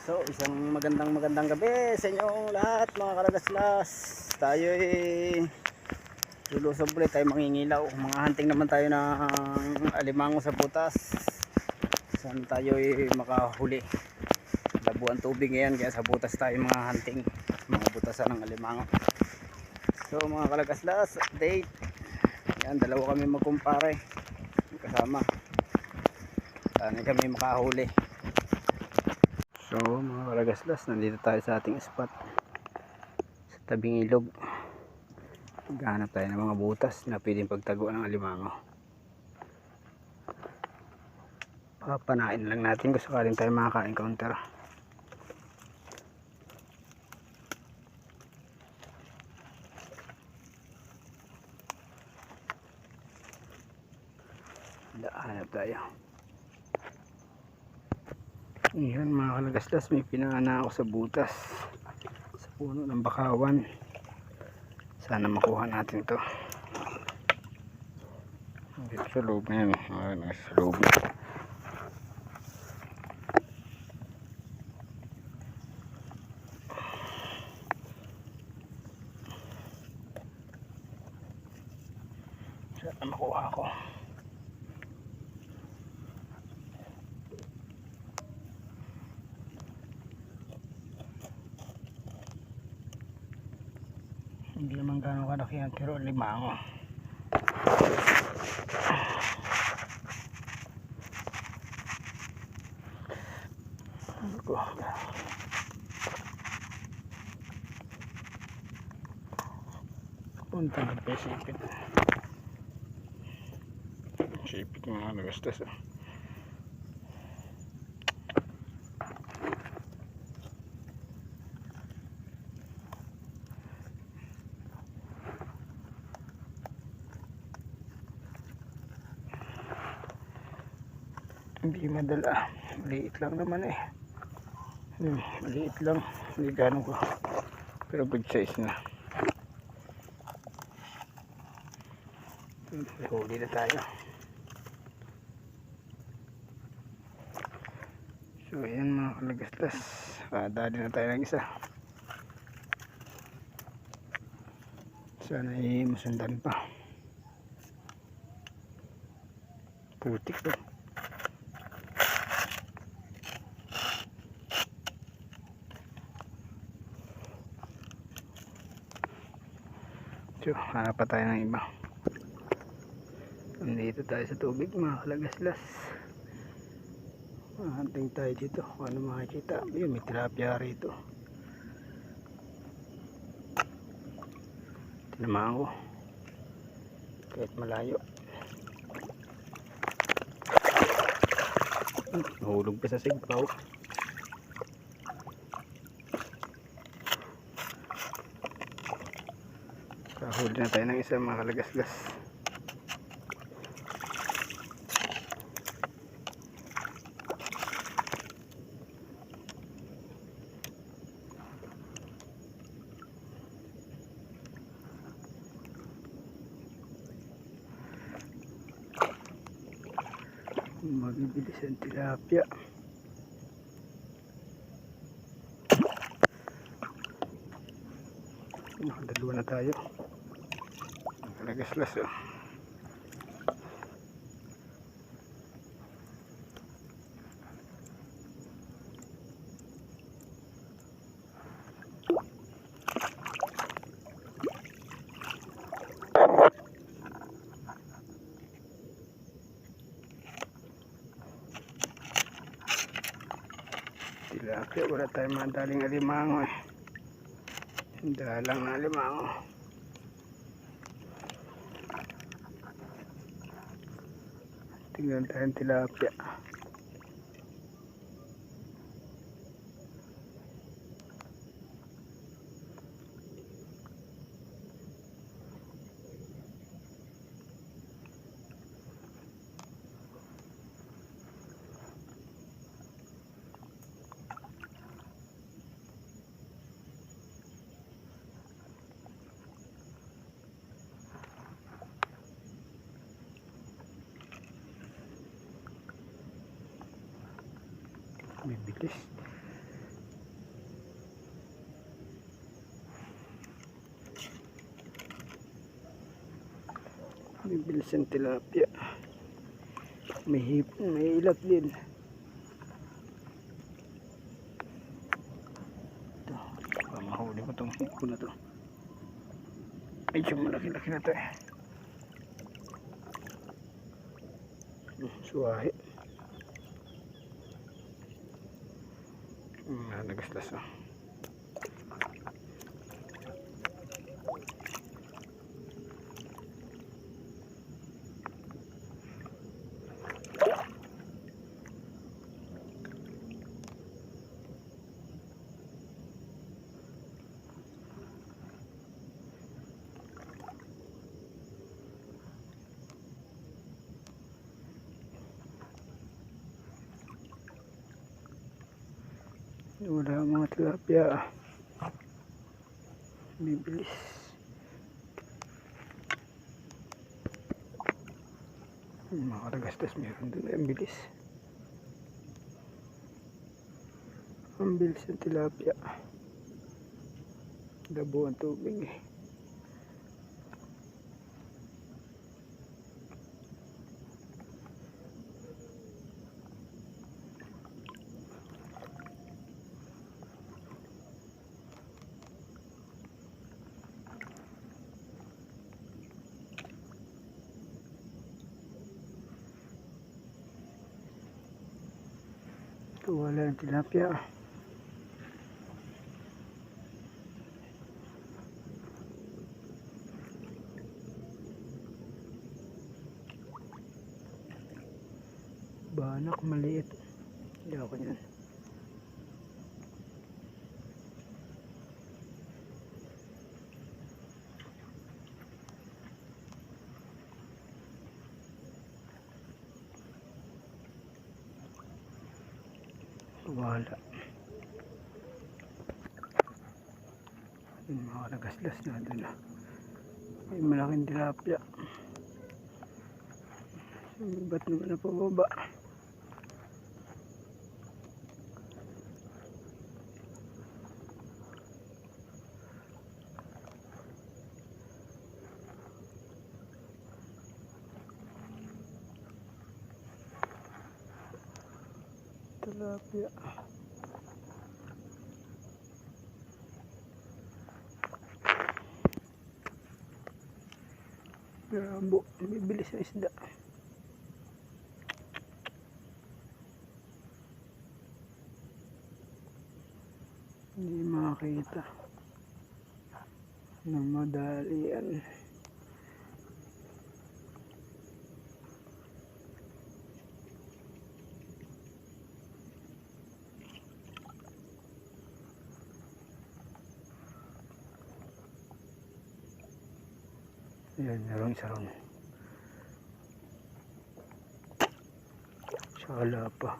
So, isang magandang magandang gabi sa inyong lahat mga kalagaslas. Tayo ay lulusob ulit tayo mangingilaw. Mga hunting naman tayo ng alimango sa butas. Saan tayo ay makahuli. Labuan tubig ngayon kaya sa butas tayo mga hunting. Mga butasan ng alimango. So mga kalagaslas, update. Yan, dalawa kami magkumpare. Kasama. Sana kami makahuli. So mga kalagaslas, nandito tayo sa ating spot sa tabing ilog. Maghanap tayo ng mga butas na pwedeng pagtaguan ng alimango. Papanain lang natin kung sakaling tayo makaka-encounter. Hanap tayo. Yan mga kalagaslas, may pinangana ako sa butas. Sa puno ng bakawan. Sana makuha natin to. Dito sa loob na yan. Ah, nasa loob na. Sana makuha ko. Hindi naman gano'ng kalaki yan pero limango. Ako. Punta na pa sipit. Sipit mga nagastas hindi madala. Maliit lang naman eh. Hmm, maliit lang. Hindi gano'n ko. Pero good size na. Hmm, huli na tayo. So ayan mga kalagastas. Ah, dali na tayo ng isa. Sana ay masundan pa. Putik to So, hanap pa tayo ng iba. Nandito tayo sa tubig, mga kalagaslas. Hanting tayo dito. Kung ano makikita. Ayun, may tilapia rito. Tinamaan ko. Kahit malayo. Hmm, Nahulog pa sa sigpaw. Kahuli na tayo ng isa mga kalagasgas. Mabibilis ang tilapia. Nakadalawa na tayo. Nagagaslas oh. Tilapia, wala tayong madaling alimango eh. Dalang na alimango. យន្តថែមទីឡាភៈ May bilis. May bilis ang tilapia. May hipon, may ilat din. Ito, mahuli ko itong hipon na ito. Medyo malaki-laki na ito eh. Hmm, suwahe. Nagaslas ah. Ang mga tilapia. Bibilis. Mga karagastas meron doon. Ang bilis. Ang bilis ng tilapia. Dabo ang tubig eh. Wala ang tilapia. Banak maliit. Hindi ako yan. Wala. Yung mga nagaslas na doon. ah. May malaking tilapia. Ba't naman na pababa? Tilapia. Grabo, bibilis ang isda. Hindi makakita ng madalian. Ayan, meron isa ron. Sala pa.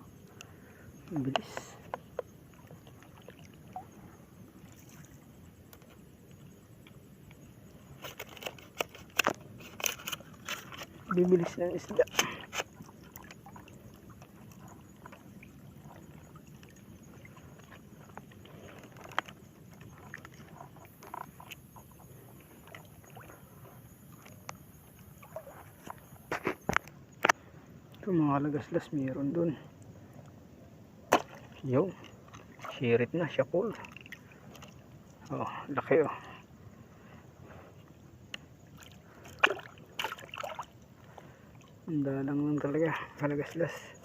Ang bilis. Bibilis ng isda. Ito mga lagaslas meron dun. Yo. Sirit na, syapol. Oh, laki oh. Ang dalang lang talaga, kalagaslas.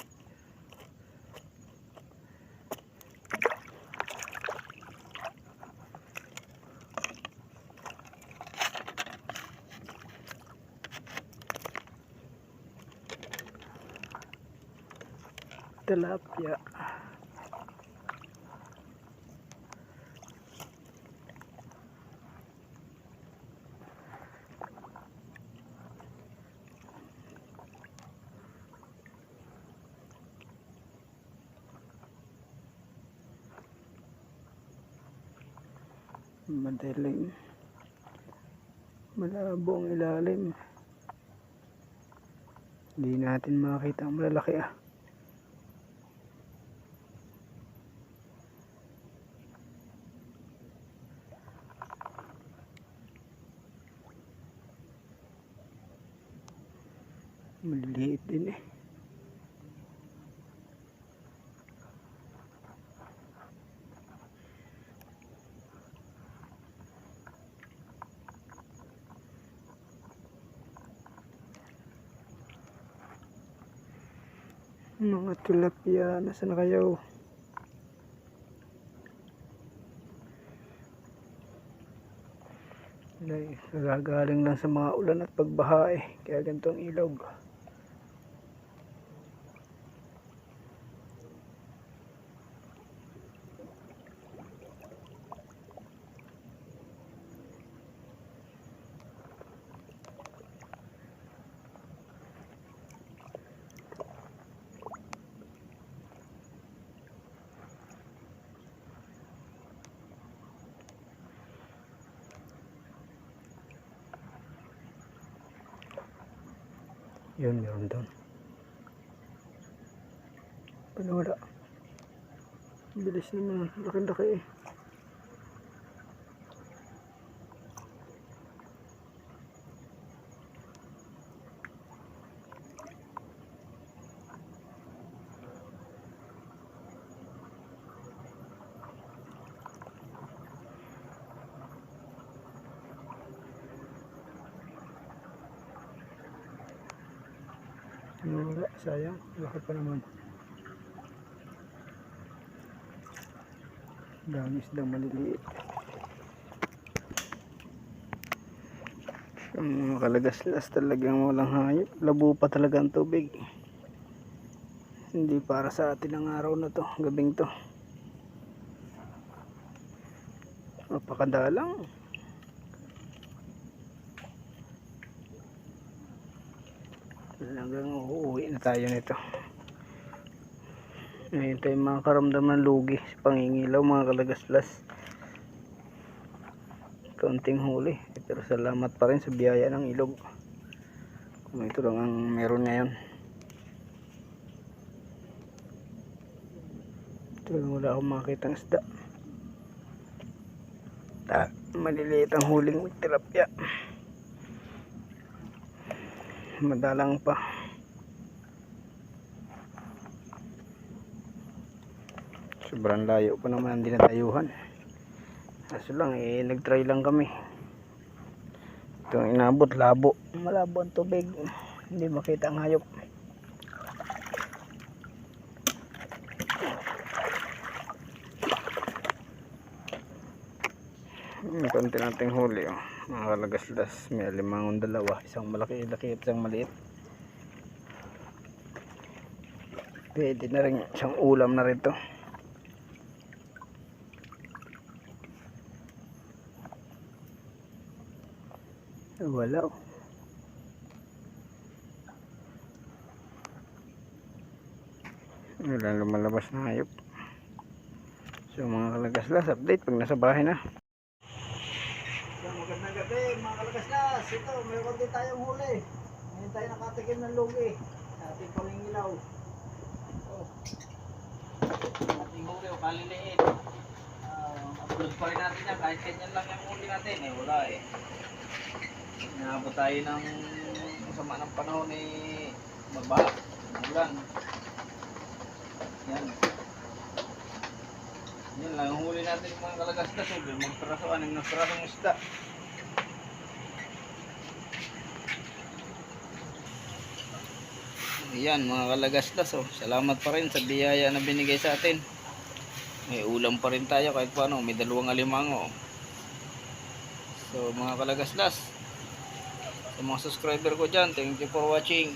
Tilapia. Madaling. Malabo ang ilalim. Hindi natin makita ang malalaki ah. Maliliit din eh. Mga tilapia, nasa na kayo? Dahil nagagaling lang sa mga ulan at pagbaha eh. Kaya ganito ang ilog. Yun, meron doon. Paano wala? Bilis naman. Laki-laki eh. Wala? Sayang. Laki pa naman. Dami isdang maliliit. Ang mga kalagaslas talagang walang hayop. Labo pa talaga ang tubig. Hindi para sa atin ang araw na to. Gabing to. Napakadalang. Talagang uuwi na tayo nito. Ngayon tayo mga karamdaman lugi sa pangingilaw mga kalagaslas. Kaunting huli. Pero salamat pa rin sa biyaya ng ilog. Kung ito lang ang meron ngayon. Ito lang wala akong makita ng isda. Ta, maliliit ang huling tilapia. Madalang pa. Sobrang layo pa naman ang dinatayuhan. Kaso lang eh, nag-try lang kami. Ito inabot, labo. Malabo ang tubig. Hindi makita ang hayop. May konti nating huli oh. Mga kalagaslas. May alimangon dalawa. Isang malaki-laki at isang maliit. Pwede na rin isang ulam na rin to. Wala oh. Wala lumalabas na hayop. So mga kalagaslas, update pag nasa bahay na. So, magandang gabi mga kalagaslas. Ito, mayroon din tayong huli. Ngayon tayo nakatikim ng lugi. Sa ating palingilaw. Oh. Ating huli o kaliliit. Uh, upload pa rin natin yan. Kahit ganyan lang yung huli natin. Eh, wala eh. Inaabot tayo ng sama ng panahon eh. Magbaha. Ulan. Yan. Yan lang, ang huli natin yung mga kalagastas. Oh, magpiraso, anim na pirasong isda. Yan, mga kalagastas. Oh. Salamat pa rin sa biyaya na binigay sa atin. May ulam pa rin tayo kahit paano. May dalawang alimango. So, mga kalagaslas. Sa mga subscriber ko dyan, thank you for watching.